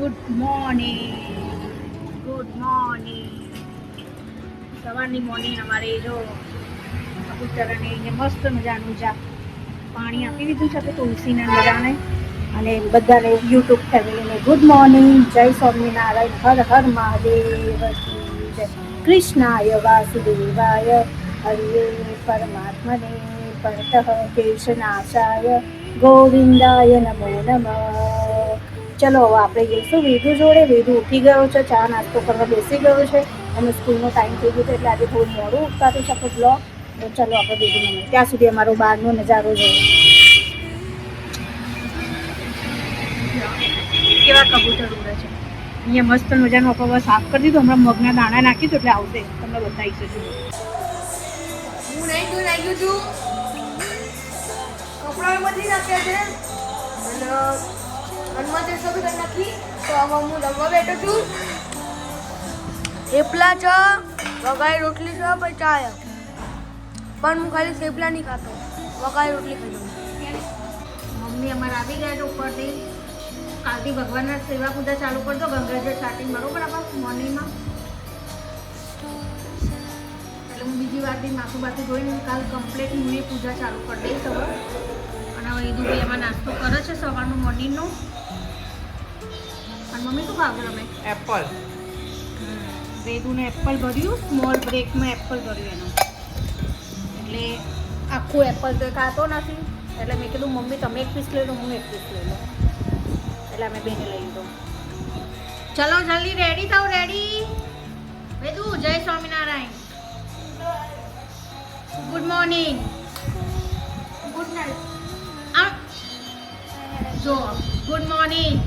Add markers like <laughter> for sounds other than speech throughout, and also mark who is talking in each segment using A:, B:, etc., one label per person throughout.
A: Good morning good morning સવારની morning અમારે જો કબૂતરને એને મસ્ત મજાનું જા પાણી આપી દીધું છે તુલસીના બધાને. અને બધાને યુટ્યુબ ફેમિલીને ગુડ મોર્નિંગ જય સ્વામિનારાયણ. હર હર મહાદેવ. જય કૃષ્ણાય વાસુદેવાય. હરિએ પરમાત્મને પરતઃ કેશનાશાય. ગોવિંદાય નમો નમઃ. ચલો, હવે આપણે જઈશું વિધુ જોડે. વિધુ ઉઠી ગયો છે, ચા નાસ્તો કરવા બેસી ગયો છે. અને સ્કૂલનો ટાઈમ થઈ ગયો છે, એટલે આજે થોડું મોડું ઉઠાતું છે. આપણો બ્લોગ તો ચલો આપણે વિધુ મને ત્યાં સુધી અમારો બહારનો નજારો જોઈએ કેવા કબૂતર ઉડે છે. અહીંયા મસ્ત મજાનું આપણે સાફ કરી દીધું. હમણાં મગના દાણા નાખીશું એટલે આવશે. તમને બતાવીશું
B: હું નાખ્યું છું કપડાં નાખ્યા છે. જે સબ કરી તો હવે હું રમવા બેઠો છું. થેપલા છે વઘારી રોટલી છે, પછી ચા પણ હું ખાલી થેપલા નહીં ખાતો વગાઈ રોટલી ખાઈ
A: મમ્મી અમારે આવી ગયા છે ઉપરથી કાલથી ભગવાનના સેવા પૂજા ચાલુ કરજો ગંગાજળ સ્ટાર્ટિંગ બરોબર આપણા મોર્નિંગમાં એટલે હું બીજી વાર બી માથું બાથું જોઈને કાલ કમ્પ્લીટ હું એ પૂજા ચાલુ કરી દઈશ હવે હવે ઈદુ ભાઈ એમાં નાસ્તો કરે છે સવારનું મોર્નિંગનું. અને મમ્મી શું ખાવ તમે?
C: એપલ.
A: વેદુને એપલ ભર્યું સ્મોલ બ્રેકમાં એપલ ભર્યું એનું. એટલે આખું એપલ તો ખાતો નથી. એટલે મેં કીધું મમ્મી તમે એક પીસ લઈ લો હું એક પીસ લઈ લઉં. એટલે અમે બેને લઈ લીધો. ચલો જલ્દી રેડી થાવ રેડી વેદુ જય Swaminarayan. Good morning good night જો ગુડ મોર્નિંગ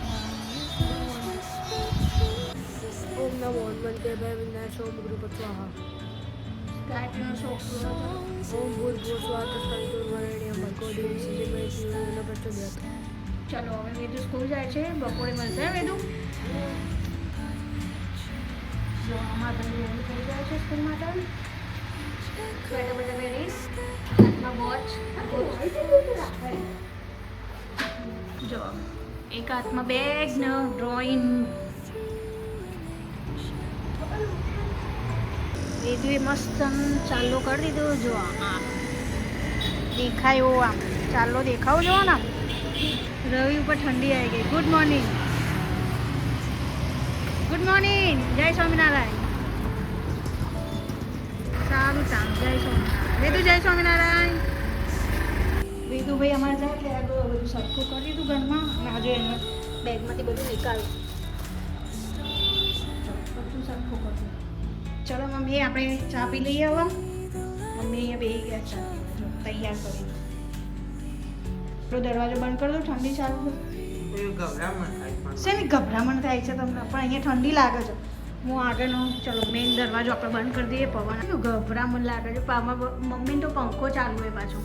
B: ઓમ નમો હનુમંતે ભય વિનાશ ઓમ ગુરુ પત્વાહા
A: ગાયત્રીનો છોકરો
B: ઓમ ભૂત ભૂત સ્વાત સંતુર્વરણ્ય ભગો દેવી સિદ્ધિ મય જીવન
A: ચલો હવે વેદુ સ્કૂલ જાય છે. બપોરે મળશે વેદુ? જો અમારા ભાઈ થઈ જાય છે સ્કૂલ માટે. એક હાથમાં બેગ ને ડ્રોઈંગ વેદુએ મસ્ત આમ ચાલો કરી દીધો, જો આ દેખાય એવો આમ. ચાલો દેખાવ, જો ને રવિ ઉપર ઠંડી આવી ગઈ. ગુડ મોર્નિંગ ગુડ મોર્નિંગ જય સ્વામિનારાયણ. સારું સારું. જય સ્વામિનારાયણ. જય સ્વામિનારાયણ. વેદુભાઈ અમારે ત્યાં એટલે આગળ બધું સરખું કરી દીધું ઘરમાં. અને આજે એને બેગમાંથી બધું નીકાળ્યું. બધું સરખું કર્યું. ચલો મમ્મી આપણે ચા પી લઈએ હવે. મમ્મી અહીંયા બેસી ગયા ચા તૈયાર કરી પેલો દરવાજો બંધ કરી દો ઠંડી ચાલુ છે
C: ગભરામણ થાય પણ.
A: શેની ગભરામણ થાય છે તમને? પણ અહીંયા ઠંડી લાગે છે. હું આગળનો ચલો મેઇન દરવાજો આપણે બંધ કરી દઈએ પવન. ગભરામણ લાગે છે. પામાં મમ્મીને તો પંખો ચાલુ હોય પાછો.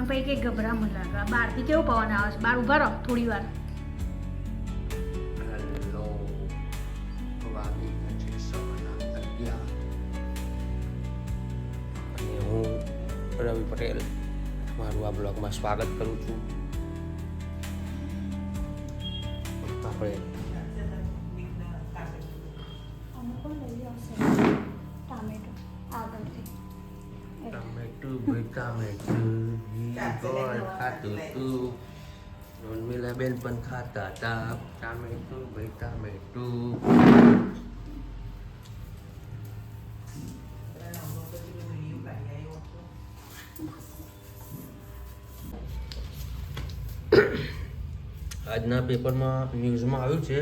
A: અને પછી કંઈક ગભરામણ લાગે. આ બહારથી કેવો પવન આવે છે? બહાર ઊભા રહો થોડી વાર.
C: રવિ પટેલ તમારું આ બ્લોગમાં સ્વાગત કરું છું. આપણે
A: ટામેટું.
C: ટમેટું. ગોળ ખાતું તું બેન પણ ખાતા હતા ટામેટું ભાઈ ટામેટું આજના પેપરમાં ન્યૂઝમાં આવ્યું છે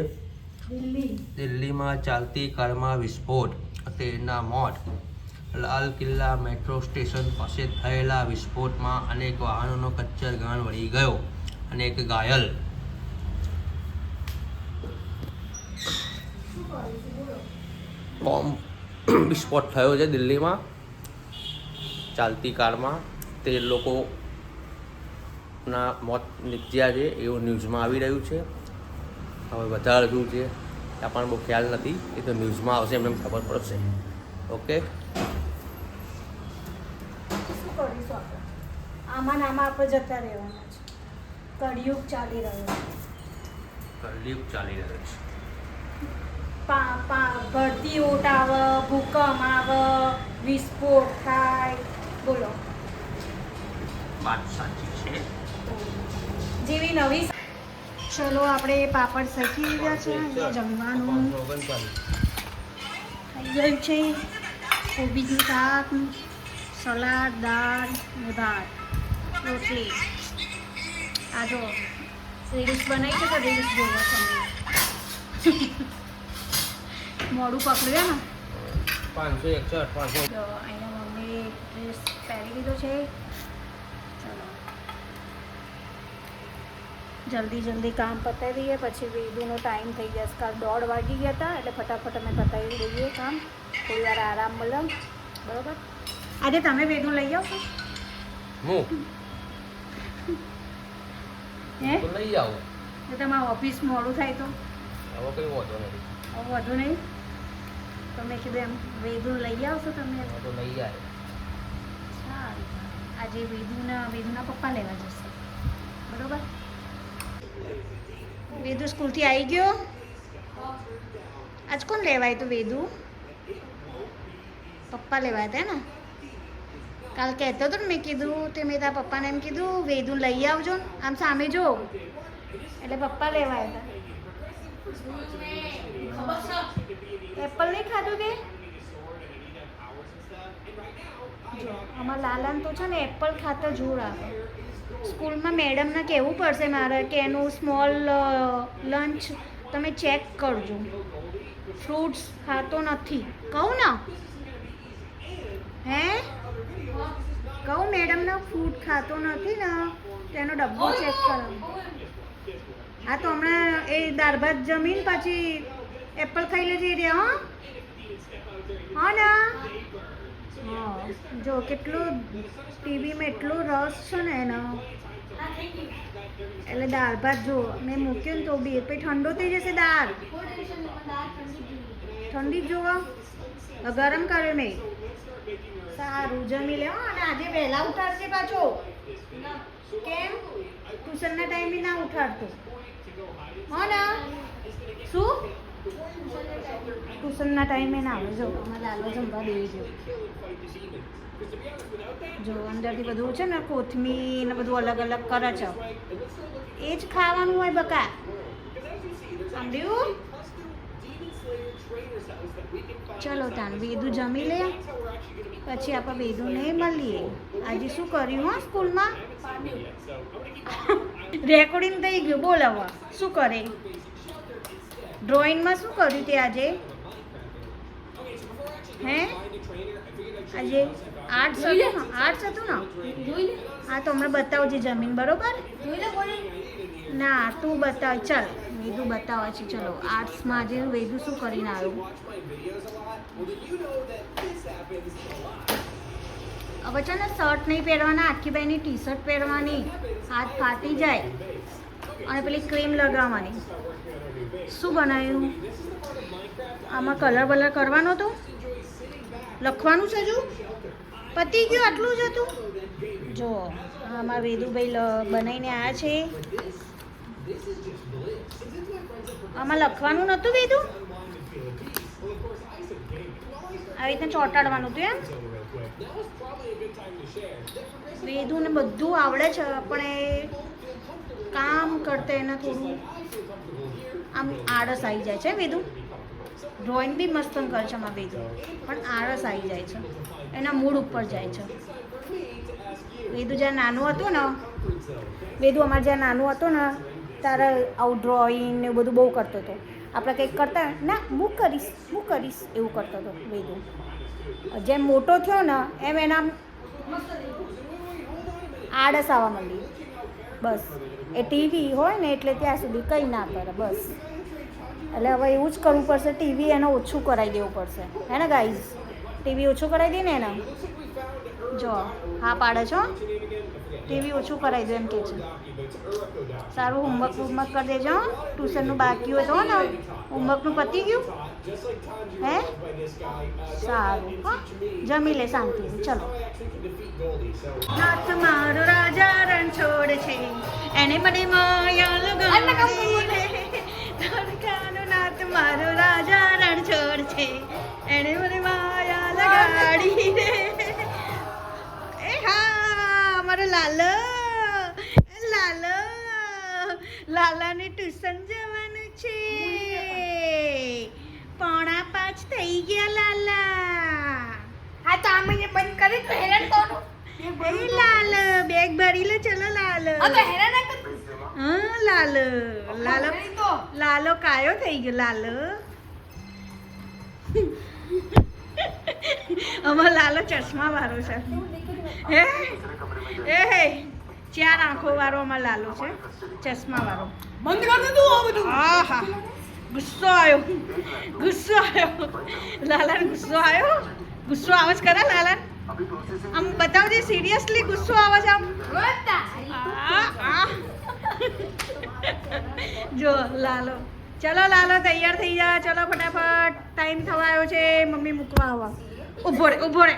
C: દિલ્હીમાં ચાલતી કારમાં વિસ્ફોટ તેના મોત. લાલ કિલ્લા મેટ્રો સ્ટેશન પાસે થયેલા વિસ્ફોટમાં અનેક વાહનોનો કચ્ચર ગાણ વળી ગયો અને એક ઘાયલ. બોમ્બ <clears throat> વિસ્ફોટ થયો છે દિલ્હીમાં. ચાલતી કારમાં તે લોકોના મોત નીપજ્યા છે એવું ન્યૂઝમાં આવી રહ્યું છે. હવે વધારે શું છે ત્યાં આપણને બહુ ખ્યાલ નથી. એ તો ન્યૂઝમાં આવશે, એમને ખબર પડશે. ઓકે?
A: શું કરીશું આપણે આમાં નામાં આમાં આપણે જતા રહેવાના છે. કળિયુગ ચાલી રહ્યો છે.
C: કળિયુગ ચાલી રહ્યો છે.
A: પા પા ભરતી ઓટ આવે ભૂકંપ આવે વિસ્ફોટ થાય. બોલો.
C: વાત સાચી છે.
A: જેવી નવી ચલો આપણે પાપડ શેકી લીધા છે. અહીંયા જમવાનું. થઈ ગયું છે. કોબીજનું શાક. સલાડ દાળ ને ભાત રોટલી. આ જો રીલ્સ બનાવી છે તો રીલ્સ જોવો તમે. મોડું પકડ્યું ને
C: પાંચસો એકસઠ પાંચસો.
A: અહીંયા મમ્મી ડ્રેસ પહેરી લીધો છે. ચલો. જલ્દી જલ્દી કામ પતાવી દઈએ પછી વેદુનો ટાઈમ થઈ જશે કાલ દોઢ વાગી ગયા હતા એટલે ફટાફટ અમે પતાવી દઈએ કામ. થોડી વાર આરામ મળે. બરોબર? આજે તમે વેદુ લઈ આવશો?
C: હું?
A: હે?
C: તો લઈ આવો.
A: તો તમારા ઓફિસ મોડું થાય તો?
C: હવે કઈ વાંધો નહીં
A: હવે વધુ નહીં? તો મેં કીધું એમ વેદુ લઈ આવશો તમે?
C: તો લઈ આવે
A: સારું આજે વેદુના વેદુના પપ્પા લેવા જશે. બરોબર? વેદુ સ્કૂલથી આવી ગયો? આજ કોણ લેવાય તો વેદુ? પપ્પા લેવાય હતા ને? કાલ કહેતો હતો ને મેં કીધું તે મેં તારા પપ્પાને એમ કીધું, વેદું લઈ આવજો ને, આમ સામે જો. એટલે પપ્પા લેવા હતા. એપલ નહીં ખાધું તે અમારા લાલાને તો છે ને એપલ ખાતા જોર આવે. સ્કૂલમાં મેડમને કહેવું પડશે મારે કે એનું સ્મોલ લંચ તમે ચેક કરજો. ફ્રૂટ્સ ખાતો નથી. કહું ને. હે? કહું, મેડમને ફૂડ ખાતો નથી ને, તેનો ડબ્બો ચેક કરો હા તો હમણાં એ દાળ ભાત જમીન પછી એપલ ખાઈ લેજે રે હા. હા ને. હા, જો કેટલું ટીવીમાં એટલો રસ છે ને એનો. એટલે દાળ ભાત જો, મેં મૂક્યું ને તો બી પછી ઠંડો થઈ જશે દાળ. ઠંડી જ જોવા. ગરમ કર્યો મેં. સારું, જમી લે. હો, અને આજે વહેલા ઉઠાડશે પાછો. કેમ? ટ્યુશનના ટાઈમે ના ઉઠાડતો. હો શું? ટ્યુશનના ટાઈમે ના આવે. જો, અમારે લાલો જમવા દેવી જોઈએ જો, અંદરથી બધું છે ને, કોથમીર ને બધું અલગ અલગ કરે છે. એ જ ખાવાનું હોય બકા. સમજ્યું? ચલો તાન વેદુ જમી લે. પછી આપણે વેદુને મળીએ. આજે શું કર્યું હો સ્કૂલમાં? રેકોર્ડિંગ <laughs> થઈ ગયું બોલ શું કરે? ડ્રોઈંગમાં શું કર્યું તે આજે? હે? આજે આર્ટ્સ હતું આર્ટ્સ હતું ને? હા તો હમણાં બતાવજે જમીન બરોબર? ના તું બતાવ ચાલ. વેદુ બતાવે છે. ચલો, આર્ટ્સમાં આજે વેદુ શું કરીને આવ્યું? હવે છે ને શર્ટ નહીં પહેરવાના, આખી બાઈની ટી શર્ટ પહેરવાની, હાથ ફાટી જાય, અને પેલી ક્રીમ લગાવવાની. શું બનાવ્યું? આમાં કલર બલર કરવાનો હતો? લખવાનું છે હજુ? પતી ગયું આટલું જ હતું? જો, આમાં વેદુભાઈ બનાવીને આવ્યા છે. આમાં લખવાનું નહોતું વેદુ આવી રીતના ચોંટાડવાનું હતું એમ? વેદુને બધું આવડે છે, પણ એ કામ કરતે એને થોડું આમ આળસ આવી જાય છે વેદુ ડ્રોઈંગ બી મસ્ત કરે છે આમાં વેદુ પણ આળસ આવી જાય છે, એના મૂડ ઉપર જાય છે. વેદુ જ્યાં નાનું હતું ને વેદુ અમારે જ્યાં નાનું હતું ને ત્યારે આવું ડ્રોઈંગ ને બધું બહુ કરતો હતો. આપણે કંઈક કરતા ના, હું કરીશ હું કરીશ એવું કરતો હતો વેદુ. જેમ મોટો થયો ને, એમ એના આળસ આવવા માંડી બસ. એ ટીવી હોય ને એટલે ત્યાં સુધી કંઈ ના કરે, બસ. એટલે હવે એવું જ કરવું પડશે ટીવી એને ઓછું કરાવી દેવું પડશે. હે ને ગાઈઝ ટીવી ઓછું કરાવી દે ને એને? જો, હા પાડે છો ટીવી ઓછું કરાવી દો એમ કે છે. સારું હોમવર્ક હોમવર્ક કરી દેજો. ટ્યુશનનું બાકી હોય તો ને હોમવર્કનું પતી ગયું? હે? સારું હા. જમી લે શાંતિ. ચલો. હાથ મારો રાજા રણ છોડ છે. એને મને માયા લગાડી નાથ મારો રાજા રણછોડ છે. એણે મને માયા લગાડી રે એ હા મારો લાલો એ લાલો લાલાને ટ્યુશન જવાનું છે. પોણા પાંચ થઈ ગયા લાલા.
B: હા તો આમે જે બંધ કરી તો હેરાન કોનું?
A: એ લાલ બેગ ભરી લે ચલો લાલ.
B: હા તો હેરાન
A: હા લાલ. લાલો લાલો કાયો થઈ ગયો લાલ. અમાર લાલો ચશ્મા વાળો છે. હે? એ હે. ચાર આંખો વાળો અમારે લાલો છે. ચશ્મા વાળો.
B: બંધ કર દે તું આ બધું.
A: આહા. ગુસ્સો આવ્યો. ગુસ્સો આવ્યો. લાલાને ગુસ્સો આવ્યો? ગુસ્સો આવે છે ખરા લાલાને? આમ બતાવજે સિરિયસલી ગુસ્સો આવે છે આમ. જો લાલો. ચલો લાલો તૈયાર થઈ જા. ચલો ફટાફટ. ટાઈમ થવા આવ્યો છે. મમ્મી મૂકવા આવવા ઊભો રે ઊભો રે.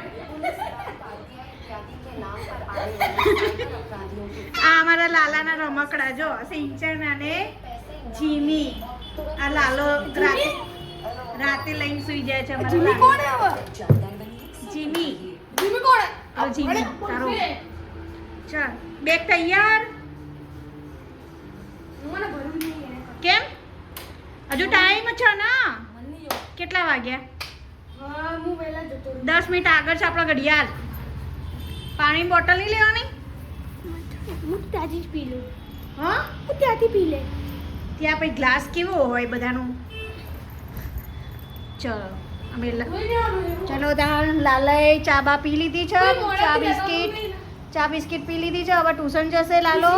A: આ અમારા લાલાના રમકડા જો સિંચન અને જીમી આ લાલો રાતે રાતે લઈને સુઈ જાય છે અમારા
B: જીમી કોણ હવે
A: જીમી
B: જીમી કોણ?
A: હવે જીમી તારો. ચાલ બેગ તૈયાર?
B: મને ભરવું નહીં
A: કેમ? હજુ ટાઈમ છે ને. કેટલા વાગ્યા. દસ મિનિટ આગળ છે આપણો ઘડિયાળ. પાણીની બોટલ નહીં લેવાની?
B: હું ત્યાંથી જ પી લઉં.
A: હા?
B: હું ત્યાંથી પી લે.
A: ત્યાં પછી ગ્લાસ કેવો હોય બધાનો? ચલો અમે ચલો ત્યાં લાલાએ ચા બા પી લીધી છે ચા બિસ્કિટ ચા બિસ્કિટ પી લીધી છે હવે ટ્યુશન જશે લાલો.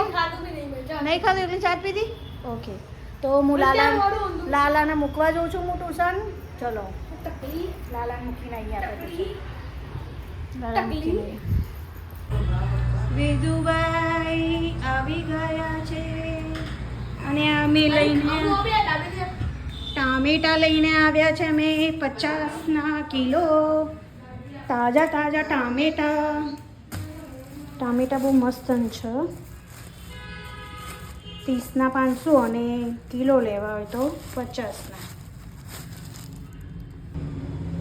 A: નહીં ખાધું એટલે ચા પીધી? ઓકે. તો હું લાલા લાલાને મૂકવા જઉં છું હું ટ્યુશન. ચલો. લાલાને મૂકીને અહીંયા આપણે લાલાને મૂકીને. વેદુભાઈ આવી ગયા છે. અને અમે લઈને ટામેટા લઈને આવ્યા છે અમે પચાસના કિલો. તાજા તાજા ટામેટા. ટામેટા બહુ મસ્ત છે. ત્રીસના પાંચસો અને કિલો લેવા હોય તો પચાસના.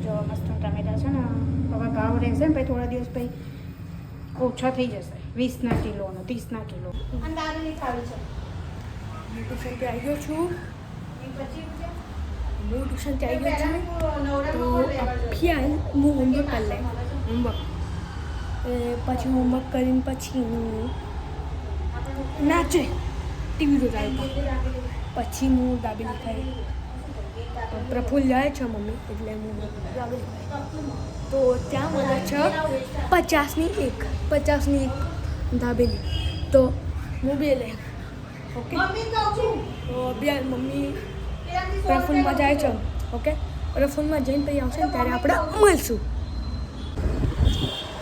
A: જો મસ્ત ટામેટા છે ને હવે ભાવ રહેશે ને પછી થોડા દિવસ પછી. ઓછા થઈ જશે. વીસના કિલોનો ત્રીસના કિલો. અને દારૂની ખાવી છે.
B: ટ્યુશનથી હું ટ્યુશનથી આવી છું. તો
A: હોમવર્ક
B: હું હોમવર્ક કરી લે હોમવર્ક પછી હોમવર્ક કરીને પછી હું નાચે. ટીવી જોતા પછી હું દાબી ખાઈ. પ્રફુલ્લ જાય છે મમ્મી એટલે હું દાબેલી ખાઈ તો ત્યાં મળે છે પચાસની એક પચાસની એક દાબેલી. તો હું બે લે ઓકે? તો અભિયાન મમ્મી પ્રફુલ્લમાં જાય છે. ઓકે? પ્રફુલ્લમાં જઈને પછી આવશે ને ત્યારે આપણે મળશું.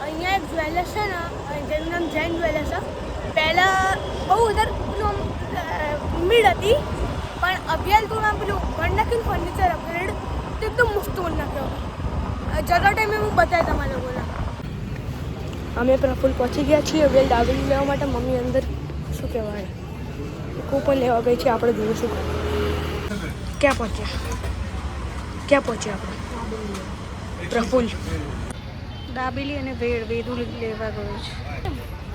B: અહીંયા એક જ્વેલર્સ છે ને જેનું નામ જૈન જ્વેલર્સ છે. પહેલાં બહુ વધારે પેલું આમ, મીડ હતી. નામ પેલું નાખ્યું ફર્નિચર અપગ્રેડ તો એકદમ મસ્ત નાખ્યો જતા ટાઈમે હું બતાવ્યા તમારા લોકોને. અમે પ્રફુલ પહોંચી ગયા છીએ. હવે દાબેલી લેવા માટે મમ્મી અંદર શું કહેવાય? કૂપન લેવા ગઈ છે આપણે જોઈશું ક્યાં પહોંચ્યા? ક્યાં પહોંચ્યા આપણે? પ્રફુલ
A: દાબેલી અને ભેળ વેદુ લેવા ગયો છે.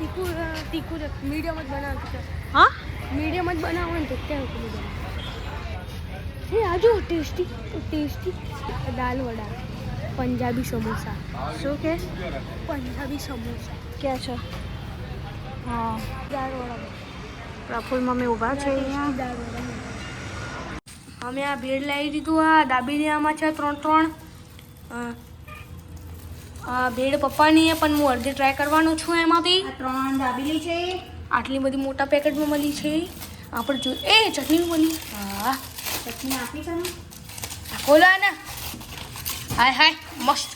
B: તીખું તીખું મીડિયમ જ બનાવતું છે.
A: હા?
B: મીડિયમ જ બનાવવાનું તો ક્યાં હે આજુ ટેસ્ટી ટેસ્ટી દાલ વડા. પંજાબી સમોસા.
A: શું કે?
B: પંજાબી સમોસા.
A: ક્યાં છે? હા.
B: દાળ વડા.
A: પ્રફુલ મમ્મી ઊભા છે અહીંયા.
B: અમે આ ભેળ લાવી દીધું આ દાબેલી છે ત્રણ ત્રણ. આ ભેળ પપ્પાની છે પણ હું અડધી ટ્રાય કરવાનો છું એમાંથી.
A: ત્રણ દાબેલી છે.
B: આટલી બધી મોટા પેકેટમાં મળી છે. આપણે જો એ ચટણી મળી હા.
A: ચટણી આપી છે ને
B: આ ખોલા ને હાય હાય મસ્ત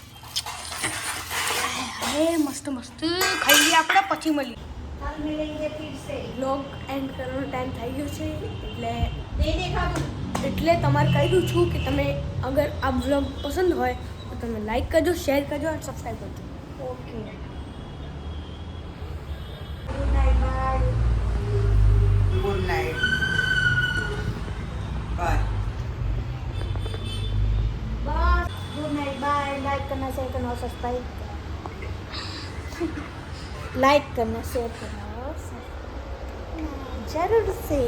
B: હાય મસ્ત મસ્ત ખાઈ લઈએ આપણે પછી મળી
A: હાલ મિલેંગે ફિર સે
B: બ્લોગ એન્ડ કરવાનો ટાઈમ થઈ ગયો છે એટલે
A: નહીં દેખાતું
B: એટલે તમારે કહી દઉં છું કે તમે અગર આ બ્લોગ પસંદ હોય તો તમે લાઈક કરજો શેર કરજો અને સબસ્ક્રાઈબ કરજો
A: okay good night bye
D: bye बस गुड नाइट बाय
A: लाइक करना शेयर करना और सब्सक्राइब लाइक करना शेयर करना और जरूर से